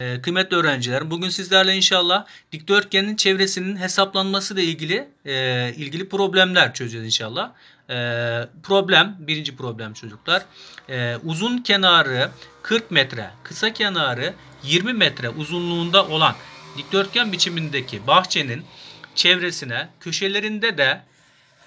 Ee, Kıymetli öğrencilerim, bugün sizlerle inşallah dikdörtgenin çevresinin hesaplanması ile ilgili e, ilgili problemler çözeceğiz inşallah. E, problem, birinci problem çocuklar. E, uzun kenarı 40 metre, kısa kenarı 20 metre uzunluğunda olan dikdörtgen biçimindeki bahçenin çevresine, köşelerinde de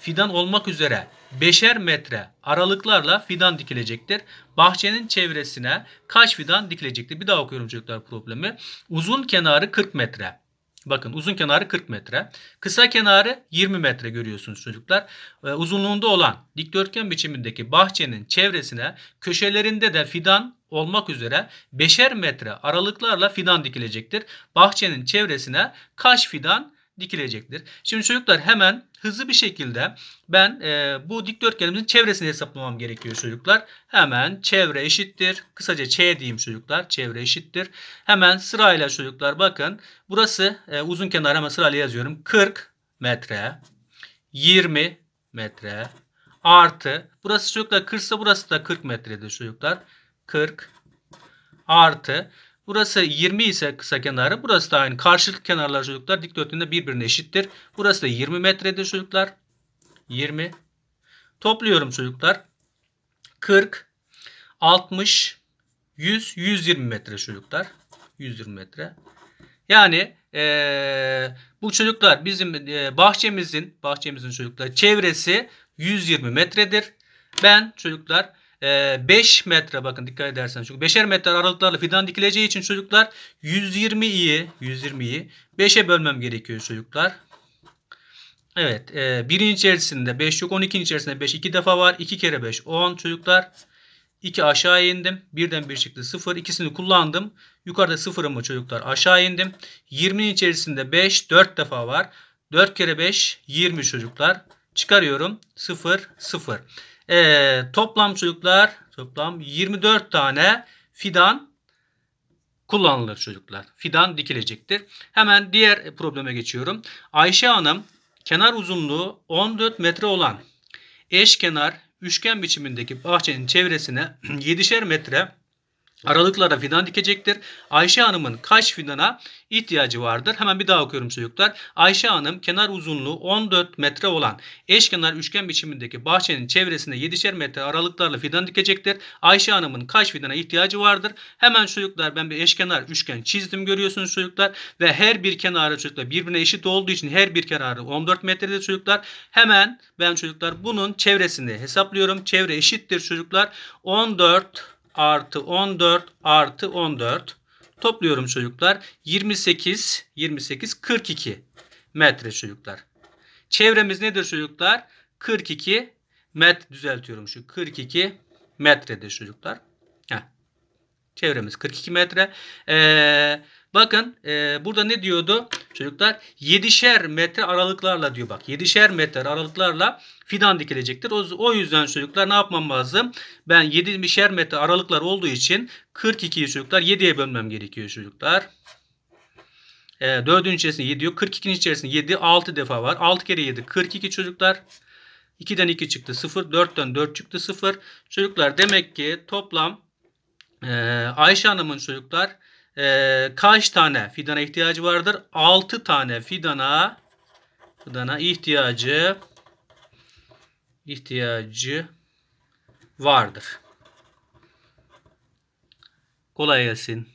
fidan olmak üzere beşer metre aralıklarla fidan dikilecektir. Bahçenin çevresine kaç fidan dikilecektir? Bir daha okuyorum çocuklar problemi. Uzun kenarı 40 metre. Bakın uzun kenarı 40 metre. Kısa kenarı 20 metre görüyorsunuz çocuklar. Ee, uzunluğunda olan dikdörtgen biçimindeki bahçenin çevresine köşelerinde de fidan olmak üzere beşer metre aralıklarla fidan dikilecektir. Bahçenin çevresine kaç fidan dikilecektir. Şimdi çocuklar hemen hızlı bir şekilde ben e, bu dikdörtgenimizin çevresini hesaplamam gerekiyor çocuklar. Hemen çevre eşittir. Kısaca Ç diyeyim çocuklar. Çevre eşittir. Hemen sırayla çocuklar bakın. Burası e, uzun kenar hemen sırayla yazıyorum. 40 metre, 20 metre artı. Burası çocuklar 40 ise burası da 40 metredir çocuklar. 40 artı. Burası 20 ise kısa kenarı. Burası da aynı. Karşılık kenarlar çocuklar dikdörtgende birbirine eşittir. Burası da 20 metredir çocuklar. 20. Topluyorum çocuklar. 40, 60, 100, 120 metre çocuklar. 120 metre. Yani eee, bu çocuklar bizim eee, bahçemizin bahçemizin çocuklar çevresi 120 metredir. Ben çocuklar 5 metre bakın dikkat ederseniz çünkü 5'er metre aralıklarla fidan dikileceği için çocuklar 120'yi 120'yi 5'e bölmem gerekiyor çocuklar. Evet. E, birin içerisinde 5 yok. 12'nin içerisinde 5 iki defa var. 2 kere 5 10 çocuklar. 2 aşağı indim. Birden bir çıktı 0. İkisini kullandım. Yukarıda sıfırımı çocuklar aşağı indim. 20'nin içerisinde 5 4 defa var. 4 kere 5 20 çocuklar. Çıkarıyorum. 0 0. E, toplam çocuklar toplam 24 tane fidan kullanılır çocuklar. Fidan dikilecektir. Hemen diğer probleme geçiyorum. Ayşe Hanım kenar uzunluğu 14 metre olan eşkenar üçgen biçimindeki bahçenin çevresine 7'şer metre aralıklara fidan dikecektir. Ayşe Hanım'ın kaç fidana ihtiyacı vardır? Hemen bir daha okuyorum çocuklar. Ayşe Hanım kenar uzunluğu 14 metre olan eşkenar üçgen biçimindeki bahçenin çevresine 7'şer metre aralıklarla fidan dikecektir. Ayşe Hanım'ın kaç fidana ihtiyacı vardır? Hemen çocuklar ben bir eşkenar üçgen çizdim görüyorsunuz çocuklar. Ve her bir kenarı çocuklar birbirine eşit olduğu için her bir kenarı 14 metredir çocuklar. Hemen ben çocuklar bunun çevresini hesaplıyorum. Çevre eşittir çocuklar. 14 artı 14 artı 14 topluyorum çocuklar. 28 28 42 metre çocuklar. Çevremiz nedir çocuklar? 42 metre düzeltiyorum şu 42 metredir çocuklar. Heh. Çevremiz 42 metre. Ee, bakın e, burada ne diyordu çocuklar? 7'şer metre aralıklarla diyor bak. 7'şer metre aralıklarla fidan dikilecektir. O, o yüzden çocuklar ne yapmam lazım? Ben 7'şer metre aralıklar olduğu için 42'yi çocuklar 7'ye bölmem gerekiyor çocuklar. E, 4'ün içerisinde 7 yok. 42'nin içerisinde 7 6 defa var. 6 kere 7 42 çocuklar. 2'den 2 çıktı 0. 4'ten 4 çıktı 0. Çocuklar demek ki toplam e, Ayşe Hanım'ın çocuklar e, kaç tane fidana ihtiyacı vardır? 6 tane fidana fidana ihtiyacı ihtiyacı vardır. Kolay gelsin.